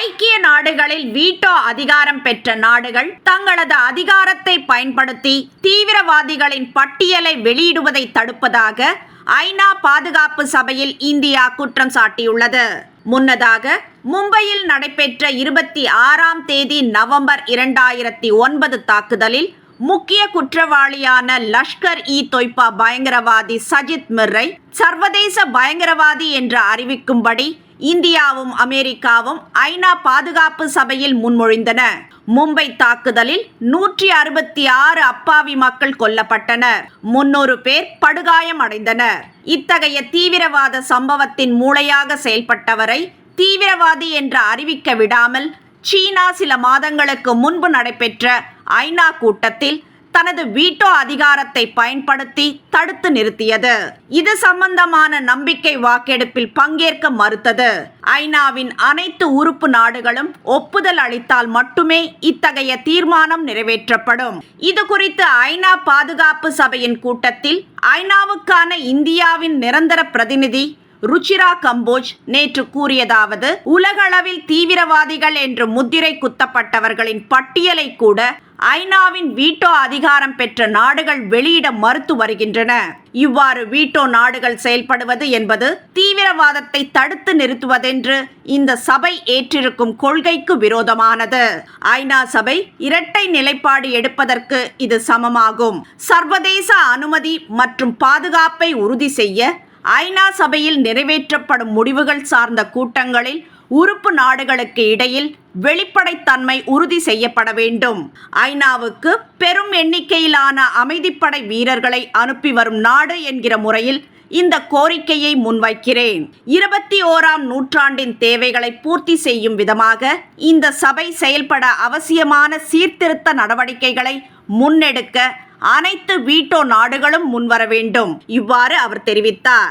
ஐக்கிய நாடுகளில் வீட்டோ அதிகாரம் பெற்ற நாடுகள் தங்களது அதிகாரத்தை பயன்படுத்தி தீவிரவாதிகளின் பட்டியலை வெளியிடுவதை தடுப்பதாக ஐநா பாதுகாப்பு சபையில் இந்தியா குற்றம் சாட்டியுள்ளது. முன்னதாக மும்பையில் நடைபெற்ற இருபத்தி ஆறாம் தேதி நவம்பர் இரண்டாயிரத்தி ஒன்பது தாக்குதலில் முக்கிய குற்றவாளியான லஷ்கர் இ தொய்பா பயங்கரவாதி சஜித் மிர்ரை சர்வதேச பயங்கரவாதி என்று அறிவிக்கும்படி இந்தியாவும் அமெரிக்காவும் ஐநா பாதுகாப்பு சபையில் முன்மொழிந்தன. மும்பை தாக்குதலில் நூற்றி அறுபத்தி ஆறு அப்பாவி மக்கள் கொல்லப்பட்டனர். முன்னூறு பேர் படுகாயம் அடைந்தனர் இத்தகைய தீவிரவாத சம்பவத்தின் மூளையாக செயல்பட்டவரை தீவிரவாதி என்று அறிவிக்க விடாமல் சீனா சில மாதங்களுக்கு முன்பு நடைபெற்ற ஐநா கூட்டத்தில் தனது வீட்டோ அதிகாரத்தை பயன்படுத்தி தடுத்து நிறுத்தியது. இது சம்பந்தமான நம்பிக்கை வாக்கெடுப்பில் பங்கேற்க மறுத்தது. ஐநாவின் அனைத்து உறுப்பு நாடுகளும் ஒப்புதல் அளித்தால் மட்டுமே இத்தகைய தீர்மானம் நிறைவேற்றப்படும். இது குறித்து ஐநா பாதுகாப்பு சபையின் கூட்டத்தில் ஐநாவுக்கான இந்தியாவின் நிரந்தர பிரதிநிதி ருச்சிரா கம்போஜ் நேற்று கூறியதாவது உலகளவில் தீவிரவாதிகள் என்று முத்திரை குத்தப்பட்டவர்களின் பட்டியலை கூட ஐநாவின் வீட்டோ அதிகாரம் பெற்ற நாடுகள் வெளியிட மறுத்து வருகின்றன. இவ்வாறு வீட்டோ நாடுகள் செயல்படுவது என்பது தீவிரவாதத்தை தடுத்து நிறுத்துவதென்று இந்த சபை ஏற்றிருக்கும் கொள்கைக்கு விரோதமானது. ஐநா சபை இரட்டை நிலைப்பாடு எடுப்பதற்கு இது சமமாகும். சர்வதேச அனுமதி மற்றும் பாதுகாப்பை உறுதி செய்ய ஐநா சபையில் நிறைவேற்றப்படும் முடிவுகள் சார்ந்த கூட்டங்களில் உறுப்பு நாடுகளுக்கு இடையில் வெளிப்படைத்தன்மை உறுதி செய்யப்பட வேண்டும். ஐநாவுக்கு பெரும் எண்ணிக்கையிலான அமைதிப்படை வீரர்களை அனுப்பி வரும் நாடு என்கிற முறையில் இந்த கோரிக்கையை முன்வைக்கிறேன். இருபத்தி ஓராம் நூற்றாண்டின் தேவைகளை பூர்த்தி செய்யும் விதமாக இந்த சபை செயல்பட அவசியமான சீர்திருத்த நடவடிக்கைகளை முன்னெடுக்க அனைத்து வீட்டோ நாடுகளும் முன்வர வேண்டும். இவ்வாறு அவர் தெரிவித்தார்.